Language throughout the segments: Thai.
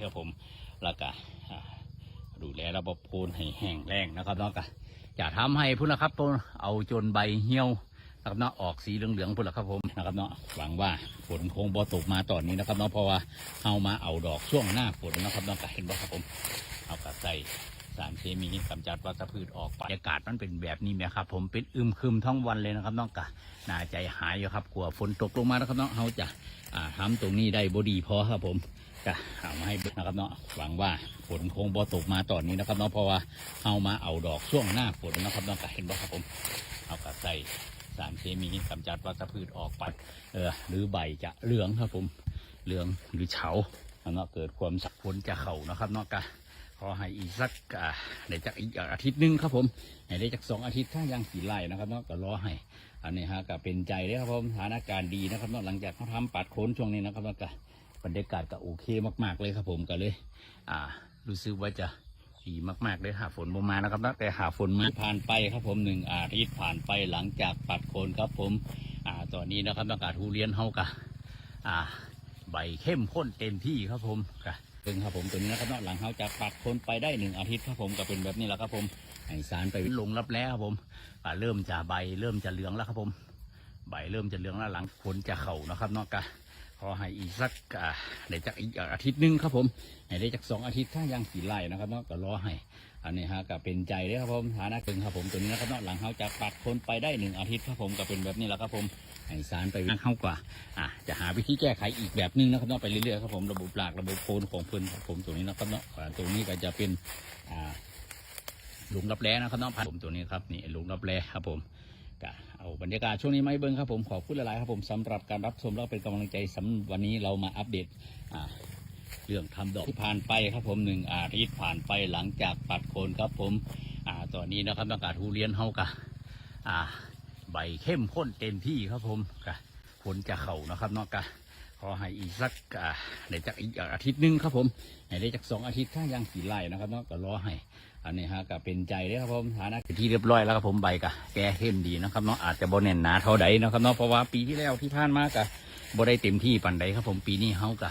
ครับผมแล้วก็ดูแลระบบปูนให้แห้งแรงนะครับเนาะก็จะทำให้พุ่นละครับผมเอาจนใบเหี่ยวนะครับเนาะออกสีเหลืองๆพุ่นละครับผมนะครับเนาะหวังว่าฝนคงบ่ตกมาตอนนี้นะครับเนาะเพราะว่าเอามาเอาดอกช่วงหน้าฝนนะครับเนาะก็เห็นบ่ครับผมเอากระใส่สารเคมีกำจัดวัชพืชออกไปอากาศมันเป็นแบบนี้ไหมครับ ผมเป็นอึมครึมทั้งวันเลยนะครับน้องกะน่าใจหายอยู่ครับกลัวฝนตกลงมานะครับน้องเขาจะอ่าทำตรงนี้ได้บดีพอครับผม กะเอามาให้เบิ่งนะครับเนาะหวังว่าฝนคงบ่ตกมาตอนนี้นะครับเนาะเพราะว่าเอามาเอาดอกช่วงหน้าฝนนะครับน้องกะเห็นบ่ครับผมเอากระใส่สารเคมีกำจัดวัชพืชออกไปเออหรือใบจะเหลืองครับผมเหลืองหรือเฉาเนาะเกิดความสักฝนจะเข่านะครับเนาะกะขอให้อีกสักอ่าเดี๋ยวจากอีกอาทิตย์หนึงครับผมให้ได้จากสองอาทิตย์ถ้ายังสีไล่นะครับเนาะก็รอให้อันนี้ฮะก็เป็นใจเด้ครับผมสถานการณ์ดีนะครับเนาะหลังจากเขาทำปัดโคนช่วงนี้นะครับเนาะก็ บรรยากาศก็โอเคมาก ๆ เลยครับผมก็เลย อ่า รู้สึกว่าจะดีมากๆเลยหาฝนบ่มานะครับนาะแต่หาฝนมาผ่านไปครับผมหนึ่งอาทิตย์ผ่านไปหลังจากปัดโคนครับผม อ่า ตอนนี้นะครับอากาศทุเรียนเฮากะอ่า ใบเข้มข้นเต็มที่ครับผมค่ะเพิ่งครับผมตัวนี้นะครับเนาะหลังเขาจะปักคนไปได้หนึ่งอาทิตย์ครับผมก็เป็นแบบนี้แหละครับผมให้สารไปลงรับแล้วครับผมอ่าเริ่มจะใบเริ่มจะเหลืองแล้วครับผม ใบเริ่มจะเหลืองแล้วหลังฝนจะเข่านะครับเนาะกะ ขอให้อีกสักอ่าเดี๋ยวจากอีกอาทิตย์หนึงครับผมให้ได้จากสองอาทิตย์ถ้ายังสีไล่นะครับเนาะก็รอให้อันนี้ฮะก็เป็นใจเด้ครับผมฐานะตึงครับผมตัวนี้นะครับเนาะหลังเขาจะปักคนไปได้หนึ่งอาทิตย์ครับผมก็เป็นแบบนี้แหละครับผมให้สารไปเข้ากว่าอะจะหาวิธีแก้ไขอีกแบบนึงนะครับเนาะไปเรื่อยๆครับผมระบบหลากระบบโคนของเพื่นครับผมตัวนี้นะครับเนาะอ่าตรงนี้ก็จะเป็นอ่าหลุมรับแร้นะครับเนาะพันผมตัวนี้ครับนี่หลุมรับแร้ครับผมก็ เอาบรรยากาศช่วงนี้ไม่เบิ้งครับผมขอบคุณหลายๆครับผมสำหรับการรับชมแล้วเป็นกำลังใจสำหรับวันนี้เรามาอัปเดตอ่าเรื่องทำดอกที่ผ่านไปครับผมหนึ่งอาทิตย์ผ่านไปหลังจากปัดโคนครับผมอ่าตอนนี้นะครับอากาศทุเรียนเฮากะอ่าใบเข้มข้นเต็มที่ครับผมกะผลจะเข่านะครับนาะกะ ขอให้อีกสักอ่าเดี๋ยวจากอีกอาทิตย์หนึงครับผมให้ได้จากสองอาทิตย์ถ้ายังสีไล่นะครับเนาะก็รอให้อันนี้ฮะก็เป็นใจเด้ครับผมฐานะที่เรียบร้อยแล้วครับผมใบกะแก่เข้มดีนะครับเนาะอาจจะโบแน่นหนาเท่าใดนะครับเนาะเพราะว่าปีที่แล้วที่ผ่านมากะบได้เต็มที่ปันใดครับผมปีนี้เฮากะ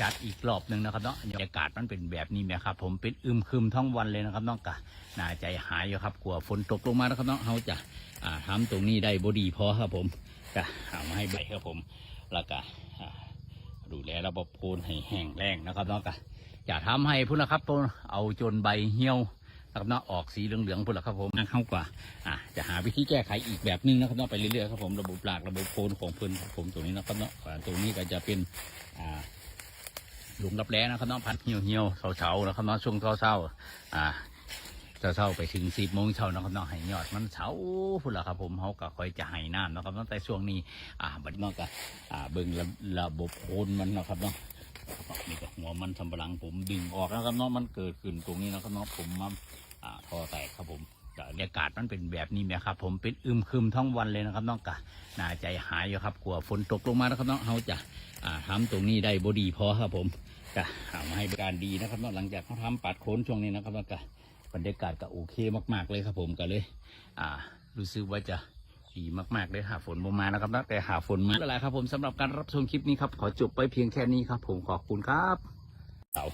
จัดอีกรอบหนึ่งนะครับเนาะบรรยากาศมันเป็นแบบนี้นะครับผมเป็นอึมครึมทั้งวันเลยนะครับเนาะกะน่าใจหายอยู่ครับกลัวฝนตกลงมานะครับเนาะเฮาจะอ่าทำตรงนี้ได้บดีพอครับผมก็เอามาให้ใบครับผม แล้วก็ดูแลระบบปูนให้แห้งแรงนะครับเนาะก็จะทำให้พุ่นละครับผมเอาจนใบเหี่ยวนะครับเนาะออกสีเหลืองๆพุ่นละครับผมนั่งเข้ากว่าอ่าจะหาวิธีแก้ไขอีกแบบนึงนะครับเนาะไปเรื่อยๆครับผมระบบหลากระบบโคนของพื้นครับผมตรงนี้นะครับเนาะตรงนี้ก็จะเป็นอ่าหลุมรับแร้นะครับเนาะพัดเหี่ยวเหี่ยวๆเฉาๆนะครับเนาะช่วงเช้าๆอ่า เช้าๆไปถึงสิบโมงเช้านะครับเนาะให้ยอดมันเช้าพุ่นละครับผมเขาก็คอยจะให้น้ำนะครับตั้งแต่ช่วงนี้ อ่าบัดนี้ก็อ่าเบิ่งระระบบโคนมันนะครับเนาะนี่ก็หัวมันทำปะหลังผมดึงออกนะครับเนาะมันเกิดขึ้นตรงนี้นะครับเนาะผมมาอ่าคอแตกครับผมบรรยากาศมันเป็นแบบนี้ไหมครับผมเป็นอึมครึมทั้งวันเลยนะครับเนาะกะน่าใจหายอยู่ครับกลัวฝนตกลงมานะครับเนาะเขาจะอ่าทำตรงนี้ได้บดีพอครับผมก็เอามาให้บริการดีนะครับเนาะหลังจากเขาทำปัดโคนช่วงนี้นะครับเนาะก็ บรรยากาศก็โอเคมาก ๆ เลยครับผมก็เลย อ่า รู้สึกว่าจะดีมากๆเลยหาฝนบ่มานะครับนะแต่หาฝนมาอะไรครับผมสำหรับการรับชมคลิปนี้ครับขอจบไปเพียงแค่นี้ครับ ผมขอบคุณครับเต่า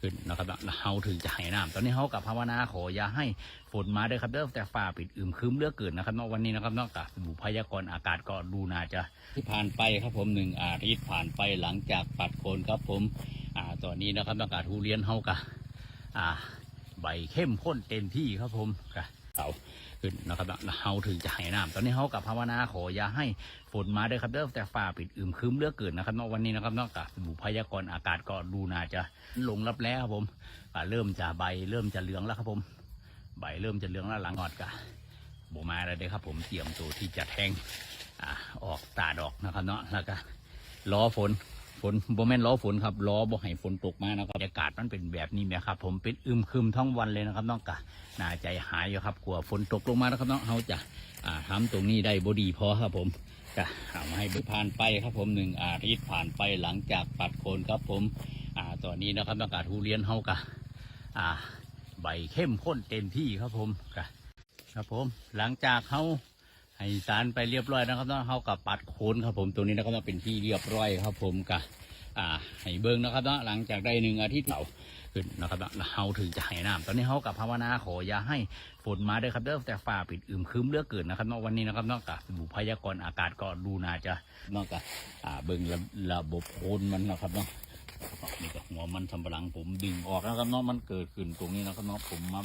ขึ้นนะครับเฮาถึงจะให้น้ำตอนนี้เฮากับภาวนาขออย่าให้ฝนมาเด้อครับเด้อแต่ฟ้าปิดอึมครึ้มเลือกเกินนะครับนอกวันนี้นะครับนอกจากบุพยากรอากาศก็ดูน่าจะที่ผ่านไปครับผมหนึ่งอาทิตย์ผ่านไปหลังจากปัดโคนครับผมอ่าตอนนี้นะครับอากาศทุเรียนเฮากะอ่า ใบเข้มข้นเต็มที่ครับผมค่ะเต่าขึ้นนะครับเฮาถึงจะให้น้ำตอนนี้เฮากับภาวนาขออย่าให้ฝนมาเด้อครับเด้อแต่ฟ้าปิดอึมครึ้มเลือกเกินนะครับเนอกวันนี้นะครับนอกจากบุพยากรณ์อากาศก็ดูน่าจะลงรับแล้วครับผมอ่าเริ่มจะใบเริ่มจะเหลืองแล้วครับผม ใบเริ่มจะเหลืองแล้วหลังงอดกะบมาแล้วเด้ครับ ผมเตรียมตัวที่จะแทงอ่าออกตาดอกนะครับเนาะแล้วก็ล้อฝน ฝนบ่แม่นล้อฝนครับล้อบ่ให้ฝนตกมานะครับบรรยากาศมันเป็นแบบนี้นะครับ ผมเป็นอึมครึมทั้งวันเลยนะครับน้องกะน่าใจหายอยู่ครับกลัวฝนตกลงมานะครับเนาะเขาจะอ่าทำตรงนี้ได้บดีพอครับผมก็เอามาให้เบิ่งผ่านไปครับ ผมหนึ่งอาทิตย์ผ่านไปหลังจากปัดโคนครับ ผมอ่าตอนนี้นะครับอากาศทุเรียนเฮากะอ่าใบเข้มข้นเต็มที่ครับผมกะครับผมหลังจากเขา ให้สารไปเรียบร้อยนะครับเนาะเขากับปัดโคนครับผมตัวนี้นะครับเนาะเป็นที่เรียบร้อยครับผมกะอ่าให้เบิ่งนะครับเนาะหลังจากได้หนึ่งอาทิตย์เสาขึ้นนะครับเนาะเฮาถึงจะให้น้ำตอนนี้เฮากับภาวนาขออย่าให้ฝนมาเด้อครับเด้อแต่ฟ้าปิดอึมครึ้มเลือกเกินนะครับเนาะวันนี้นะครับเนาะกับดูพยากรอากาศก็ดูน่าจะเนอกจากอ่าเบิ่งระระบบโคนมันนะครับเนาะนี่ก็หัวมันสำปะหลังผมดึงออกนะครับเนาะมันเกิดขึ้นตรงนี้นะครับเนาะผมมา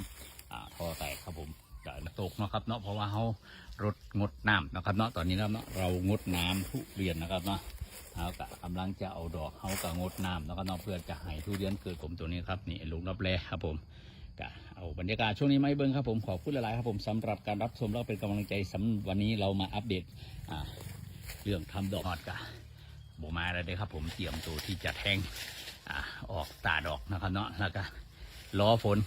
อ่าคอแตกครับผม จะตกนะครับเนาะเพราะว่าเฮารดงดน้ำนะครับเนาะตอนนี้นะเนาะเรางดน้ำทุเรียนนะครับเนาะเขากะกำลังจะเอาดอกเขากะงดน้ำแล้วก็นอกเพื่อจะให้ทุเรียนเกิดผมตัวนี้ครับนี่ลุงรับแลครับผมกะเอาบรรยากาศช่วงนี้ไม่เบิ้งครับผมขอบคุณหลายๆครับผมสำหรับการรับชมแล้วเป็นกำลังใจสำวันนี้เรามาอัปเดตอ่าเรื่องทำดอกฮอดกะโบมาแล้วเด้ครับผมเตรียมตัวที่จะแทงอ่าออกตาดอกนะครับเนาะแล้วก็ล้อฝน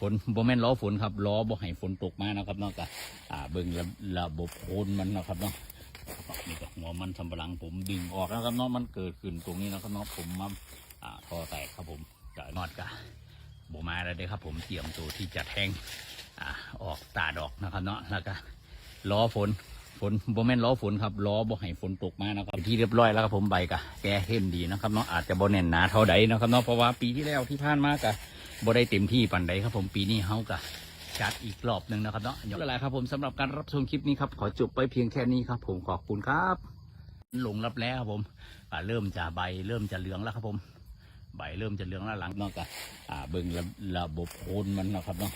ฝนโบแมนล้อฝนครับล้อบ่ให้ฝนตกมานะครับนากะอ่าเบิ้งระบบโคนมันนะครับเนาะนี่ก็หัวมันสำปะหลังผมดึงออกนะครับเนาะมันเกิดขึ้นตรงนี้นะครับเนาะผมมาอ่าคอแตกครับผมจะนอดกะโบมาแล้วเด้ครับ ผมเตรียมตัวที่จะแทงอ่าออกตาดอกนะครับเนาะแล้วก็ล้อฝนฝนโบแมนล้อฝนครับล้อบ่ให้ฝนตกมานะครับที่เรียบร้อยแล้วครับผมใบกะแกเห็นดีนะครับเนาะอาจจะบ่แน่นหนาเท่าใดนะครับเนาะเพราะว่าปีที่แล้วที่ผ่านมากะ บ่ได้เต็มที่ปันใดครับผมปีนี้เฮากะจัดอีกรอบหนึ่งนะครับเนาะยกอะไรครับผมสำหรับการรับชมคลิปนี้ครับขอจบไปเพียงแค่นี้ครับ ผมขอบคุณครับหลงรับแล้วครับผมอ่าเริ่มจะใบเริ่มจะเหลืองแล้วครับผม ใบเริ่มจะเหลืองแล้วหลังนอกจากอ่าเบิ่งระระบบโคนมันนะครับเนาะ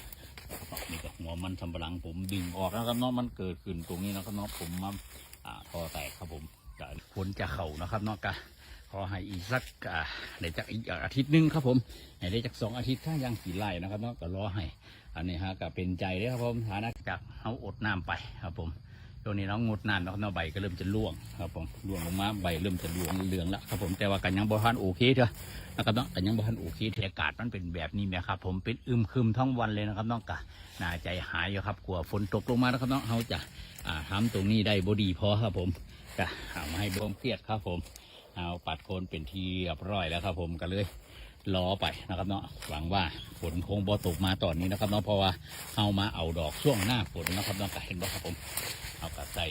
นี่ก็หัวมันสำปะหลังผมดึงออกนะครับเนาะมันเกิดขึ้นตรงนี้นะครับเนาะผมมาอ่าคอแตกครับผมจะฝนจะเข่านะครับเนาะกะ ขอให้อีกสักอ่าเดี๋ยวจากอีกอาทิตย์หนึงครับผมให้ได้จากสองอาทิตย์ถ้ายังสีไล่นะครับเนาะก็รอให้ อันนี้ฮะก็เป็นใจเด้ครับผมฐานะจากเขาอดน้ำไปครับผมช่วนี้น้องงดน้ำแล้วก็เนาะใบก็เริ่มจะร่วงครับผมร่วงลงมาใบเริ่มจะเหลืองเหลืองแล้วครับผมแต่ว่ากันยังบ่ทันโอเคเถอะนะครับเนาะกันยังบ่ทันโอเคเถอะอากาศมันเป็นแบบนี้นะครับผมเป็นอึมครึมทั้งวันเลยนะครับเนาะกะน่าใจหายอยู่ครับกลัวฝนตกลงมานะครับเนาะเขาจะอ่าทำตรงนี้ได้บดีพอครับผมก็เอามาให้บวมเครียดครับผม เอาปัดโคนเป็นที่เรียบร้อยแล้วครับผมก็เลยรอไปนะครับเนาะหวังว่าฝนคงบ่ตกมาตอนนี้นะครับเนาะเพราะว่าเอามาเอาดอกช่วงหน้าฝนนะครับเนาะก็เห็นบ่ครับผมเอากระใส่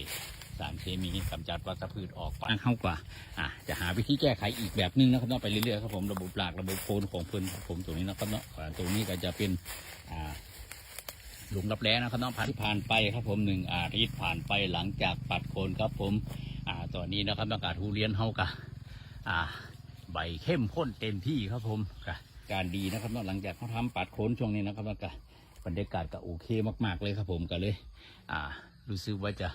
สารเคมีกำจัดวัชพืชออกไปเข้ากว่าอะจะหาวิธีแก้ไขอีกแบบหนึงนะครับเนาะไปเรื่อยๆครับผมระบบหลากระบบโคนของพิ่นครับผมตรงนี้นะครับเนาะอ่าตรงนี้ก็จะเป็นอ่าหลุมรับแร้นะครับเนาะผ่านที่ผ่านไปครับผมหนึ่งอาทิตย์ผ่านไปหลังจากปัดโคนครับผมอ่าตอนนี้นะครับอากาศทุเรียนเฮากะ อ่า ใบเข้มข้นเต็มที่ครับผมกะการดีนะครับนอกหลังจากเขาทำปัดโคนช่วงนี้นะครับแล้วก็บรรยากาศก็โอเคมาก ๆเลยครับผมก็เลย อ่า รู้สึกว่าจะ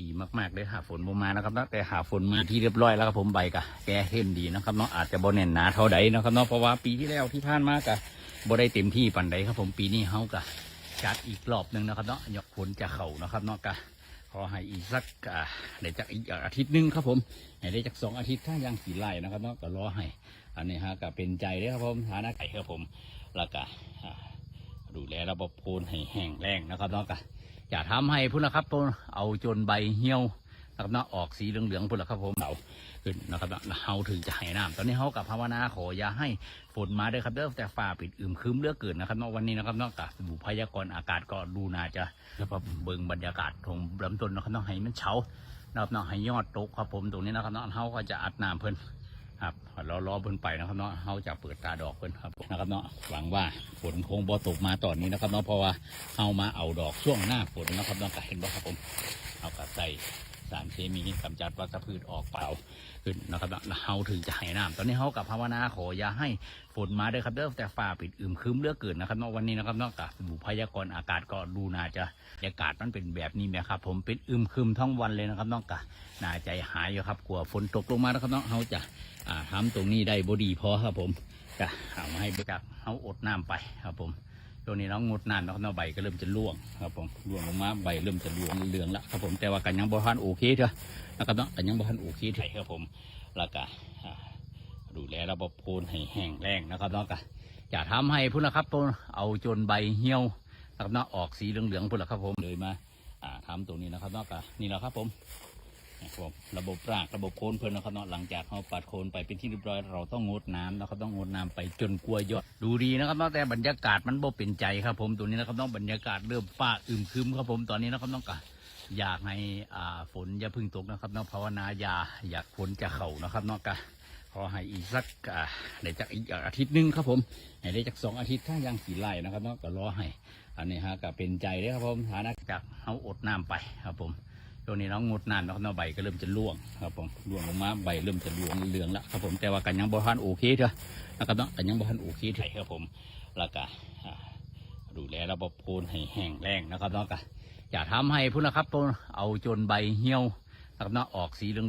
ดีมากๆเลยหาฝนบ่มานะครับนะแต่หาฝนมาที่เรียบร้อยแล้วครับผมใบกะแกเห็นดีนะครับเนาะอาจจะบ่แน่นหนาเท่าใดนะครับเนาะเพราะว่าปีที่แล้วที่ผ่านมากะบ่ได้เต็มที่ปันใดครับผมปีนี้เฮากะจัดอีกรอบหนึ่งนะครับเนาะยกฝนจะเข่านะครับเนาะกะ ขอให้อีกสักอ่าเดี๋ยวจากอีกอาทิตย์หนึงครับผมให้ได้จากสองอาทิตย์ถ้ายังสีไล่นะครับเนาะก็รอให้ อันนี้ฮะก็เป็นใจเด้ครับผมฐานะไก่ครับผมแล้วก็ดูแลระบบโพนให้แห้งแรงนะครับเนาะก็อย่าทำให้พุ่นนะครับเอาจนใบเหี่ยว นะครับเนาะออกสีเหลืองๆพุ่นละครับผมเอาขึ้นนะครับเนาะเฮาถึงจะให้น้ำตอนนี้เฮากับภาวนาขออย่าให้ฝนมาเด้อครับเด้อแต่ฟ้าปิดอึมครึ้มเหลือกเกินนะครับเนาะวันนี้นะครับเนาะกับดูพยากรณ์อากาศก็ดูน่าจะแล้วก็เบิ่งบรรยากาศของลำต้นนะครับเนาะให้มันเฉานะครับเนาะให้ยอดตกครับผมตรงนี้นะครับเนาะเขาก็จะอัดน้ำเพิ่นครับเรารอเพิ่นไปนะครับเนาะเขาจะเปิดตาดอกเพิ่นครับนะครับเนาะหวังว่าฝนคงบ่ตกมาตอนนี้นะครับเนาะเพราะว่าเอามาเอาดอกช่วงหน้าฝนนะครับเนาะก็เห็นบ่ครับผมเอากระใส่ สารเคมีกำจัดวัชพืชออกเปล่าขึ้นนะครับเนาะเฮาถึงจะให้น้ำตอนนี้เฮากับภาวนาขออย่าให้ฝนมาเด้อครับเด้อแต่ฟ้าปิดอึมครึมเลือกเกินนะครับนาะวันนี้นะครับเนาะกับดูพยากรณ์อากาศก็ดูน่าจะบรรยากาศมันเป็นแบบนี้นะครับผมเป็นอึมครึมทั้งวันเลยนะครับเนากะน่าใจหายอยู่ครับกลัวฝนตกลงมาแล้วครับเนาะเขาจะอ่าทำตรงนี้ได้บดีพอครับผมจะเอามาให้กับเขาอดน้ำไปครับผม ช่วนี้น้องงดน้ำแล้วครับเนาะใบก็เริ่มจะร่วงครับผมร่วงลงมาใบเริ่มจะเหลืองเหลืองแล้วครับผมแต่ว่ากันยังบ่ทันโอเคเถอะนะครับเนาะกันยังบ่ทันโอเคเถอะครับผมแล้วก็ดูแลระบบโคนให้แห้งแรงนะครับเนาะก็จะทำให้พุ่นละครับพุ่นเอาจนใบเหี่ยวนะครับเนาะออกสีเหลืองๆพุ่นละครับผมเลยมาอ่าทำตรงนี้นะครับเนาะก็นี่แหละครับผม นะครับระบบรากระบบโคนเพิ่นนะครับเนาะหลังจากเขาปัดโคนไปเป็นที่เรียบร้อยเราต้องงดน้ำนะครับต้องงดน้ำไปจนกลัวยอดดูดีนะครับเนาะแต่บรรยากาศมันบ่เป็นใจครับ ผมตัวนี้นะครับเน้องบรรยากาศเริ่มฟ้าอึมครึมครับผมตอนนี้นะครับน้องกะอยากให้อ่าฝนอย่าพึ่งตกนะครับเน้องภาวนาอย่าอยากฝนจะเข่านะครับเนาะกะขอให้อีกสักอ่าได้จากอีกอาทิตย์หนึงครับผมให้ได้จากสองอาทิตย์ถ้ายังสีไล่นะครับเนาะก็รอให้อันนี้ฮะก็เป็นใจเด้อครับผมฐานะจากเขาอดน้ำไปครับผม ตัวงนี้น้องงดนานนะครับเนาะใบก็เริ่มจะร่วงครับผมร่วงลงมาใบเริ่มจะร่วงเหลืองแล้วครับผมแต่ว่ากันยังบ่ทันโอเคเถอะนะครับเนาะกันยังบ่ทันโอเคเถอะครับผมแล้วก็ดูแลระบบโพนให้แห้งแรงนะครับเนาะก็อย่าทำให้พุ่นนะครับเอาจนใบเหี่ยวนะครับเนาะออกสีเหลือง